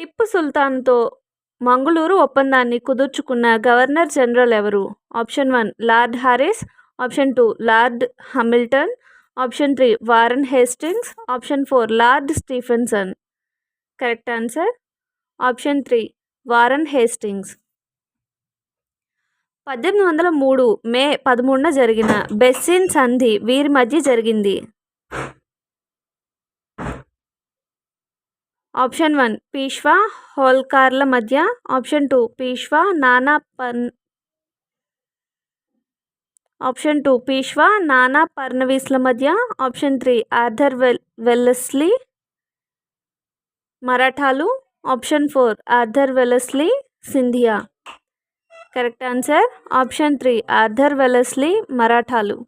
టిప్పు సుల్తాన్తో మంగళూరు ఒప్పందాన్ని కుదుర్చుకున్న governor general ఎవరు? Option one lord Harris. Option two lord Hamilton. Option three Warren Hastings. Option four lord Stephenson. Correct answer? Option three Warren Hastings. పద్దెనిమిది వందల మూడు మే పదమూడున జరిగిన బెస్సిన్ సంధి వీరి మధ్య జరిగింది. ఆప్షన్ వన్ పీష్వా హోల్కార్ల మధ్య. ఆప్షన్ టూ పీష్వా నానా పన్ ఆప్షన్ టూ పీష్వా నానా పర్నవీస్ల మధ్య. Option three Arthur well Wellesley మరాఠాలు. Option four Arthur Wellesley Scindia. Correct answer? Option three Arthur Wellesley మరాఠాలు.